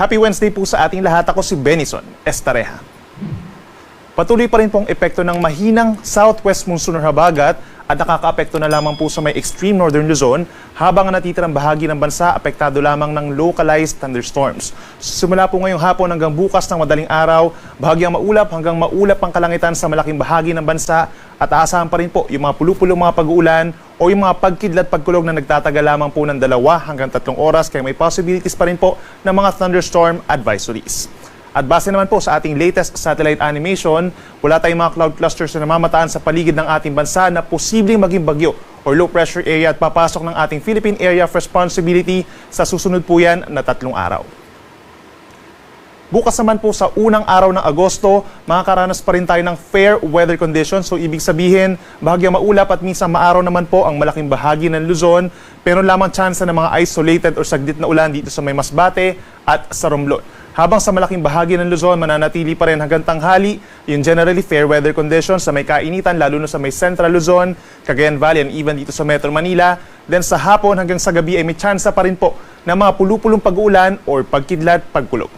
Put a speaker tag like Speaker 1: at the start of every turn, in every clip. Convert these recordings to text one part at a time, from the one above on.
Speaker 1: Happy Wednesday po sa ating lahat. Ako si Benison Estareja. Patuloy pa rin pong epekto ng mahinang southwest monsoon or habagat at nakakaapekto na lamang po sa may extreme northern Luzon habang ang natitirang bahagi ng bansa apektado lamang ng localized thunderstorms. Simula po ngayong hapon hanggang bukas ng madaling araw, bahagyang maulap hanggang maulap ang kalangitan sa malaking bahagi ng bansa at aasahan pa rin po yung mga pulupulong mga pag-uulan o yung mga pagkidlat pagkulog na nagtatagal lamang po ng dalawa hanggang tatlong oras kaya may possibilities pa rin po ng mga thunderstorm advisories. At base naman po sa ating latest satellite animation, wala tayong mga cloud clusters na namamataan sa paligid ng ating bansa na posibleng maging bagyo or low pressure area at papasok ng ating Philippine Area of Responsibility sa susunod po yan na tatlong araw. Bukas naman po sa unang araw ng Agosto, makakaranas pa rin tayo ng fair weather conditions. So ibig sabihin, bahagyang maulap at minsan maaraw naman po ang malaking bahagi ng Luzon. Pero lamang tsansa ng mga isolated or saglit na ulan dito sa may Masbate at sa Romblon. Habang sa malaking bahagi ng Luzon, mananatili pa rin hanggang tanghali yung generally fair weather conditions sa may kainitan, lalo na sa may Central Luzon, Cagayan Valley, and even dito sa Metro Manila. Then sa hapon hanggang sa gabi ay may tsansa pa rin po ng mga pulupulong pag-uulan or pagkidlat, pagkulog.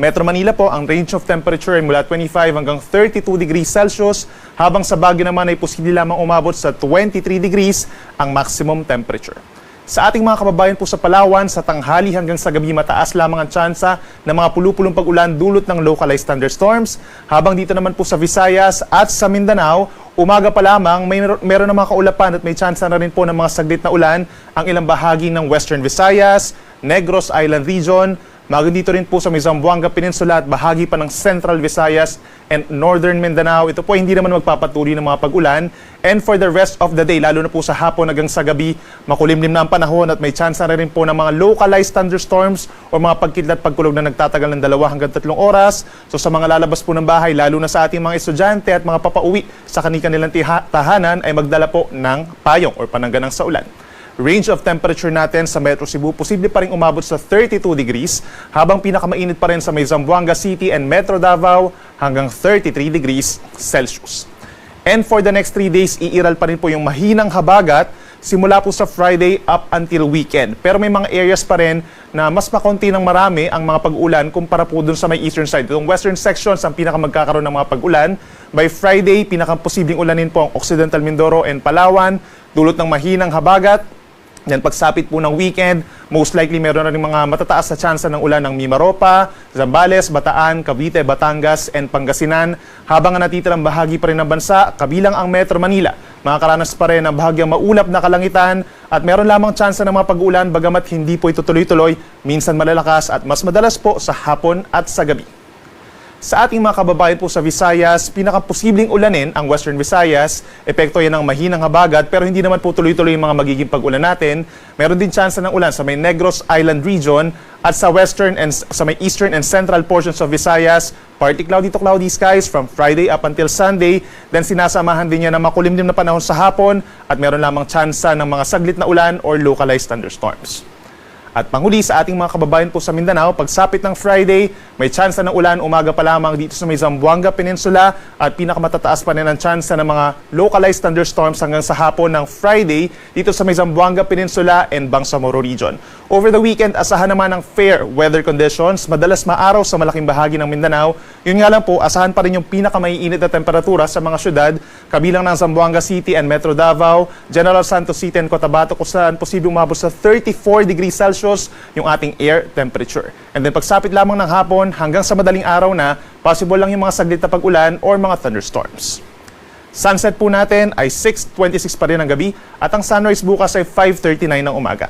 Speaker 1: Metro Manila po, ang range of temperature ay mula 25 hanggang 32 degrees Celsius, habang sa Baguio naman ay posible lamang umabot sa 23 degrees ang maximum temperature. Sa ating mga kababayan po sa Palawan, sa tanghali hanggang sa gabi mataas lamang ang tsansa ng mga pulupulong pag-ulan dulot ng localized thunderstorms, habang dito naman po sa Visayas at sa Mindanao, umaga pa lamang may mer- meron ng mga kaulapan at may tsansa na rin po ng mga saglit na ulan ang ilang bahagi ng Western Visayas, Negros Island Region, Dito rin po sa may Zamboanga Peninsula at bahagi pa ng Central Visayas and Northern Mindanao. Ito po hindi naman magpapatuloy ng mga pag-ulan. And for the rest of the day, lalo na po sa hapon hanggang sa gabi, makulimlim na ang panahon at may chance na rin po ng mga localized thunderstorms o mga pagkidlat pagkulog na nagtatagal ng dalawa hanggang tatlong oras. So sa mga lalabas po ng bahay, lalo na sa ating mga estudyante at mga papauwi sa kanilang tahanan ay magdala po ng payong or panangganang sa ulan range of temperature natin sa Metro Cebu, posible pa rin umabot sa 32 degrees, habang pinakamainit pa rin sa may Zamboanga City and Metro Davao hanggang 33 degrees Celsius. And for the next 3 days, iiral pa rin po yung mahinang habagat simula po sa Friday up until weekend. Pero may mga areas pa rin na mas makonti ng marami ang mga pag-ulan kumpara po dun sa may eastern side. Itong western sections ang pinakamagkakaroon ng mga pag-ulan. By Friday, pinakaposibleng ulanin po ang Occidental Mindoro and Palawan, dulot ng mahinang habagat, yan, pagsapit po ng weekend, most likely meron na rin mga matataas na tsansa ng ulan ng Mimaropa, Zambales, Bataan, Cavite, Batangas, and Pangasinan. Habang ang natitirang bahagi pa rin ng bansa, kabilang ang Metro Manila. Makakaranas pa rin ng bahagyang maulap na kalangitan at meron lamang tsansa ng mga pag-ulan bagamat hindi po ito tuloy-tuloy, minsan malalakas at mas madalas po sa hapon at sa gabi. Sa ating mga kababayan po sa Visayas, pinakaposibleng ulanin ang Western Visayas. Epekto yan ng mahinang habagat pero hindi naman po tuloy-tuloy yung mga magiging pag-ulan natin. Meron din tsansa ng ulan sa may Negros Island region at sa western and sa may eastern and central portions of Visayas. Partly cloudy to cloudy skies from Friday up until Sunday. Then sinasamahan din niya ng makulimlim na panahon sa hapon at meron lamang tsansa ng mga saglit na ulan or localized thunderstorms. At panghuli sa ating mga kababayan po sa Mindanao, pagsapit ng Friday, may tsansa ng ulan umaga pa lamang dito sa may Peninsula at pinakamatataas pa rin ang tsansa ng mga localized thunderstorms hanggang sa hapon ng Friday dito sa may Peninsula and Bangsamoro Region. Over the weekend, asahan naman ng fair weather conditions, madalas maaraw sa malaking bahagi ng Mindanao. Yun nga lang po, asahan pa rin yung pinakamaiinit na temperatura sa mga syudad, kabilang ng Zamboanga City and Metro Davao, General Santos City and Cotabato kung saan posibleng umabot sa 34 degrees Celsius yung ating air temperature. And then pagsapit lamang ng hapon hanggang sa madaling araw na, possible lang yung mga saglit na pag-ulan or mga thunderstorms. Sunset po natin ay 6.26 pa rin ang gabi at ang sunrise bukas ay 5.39 ng umaga.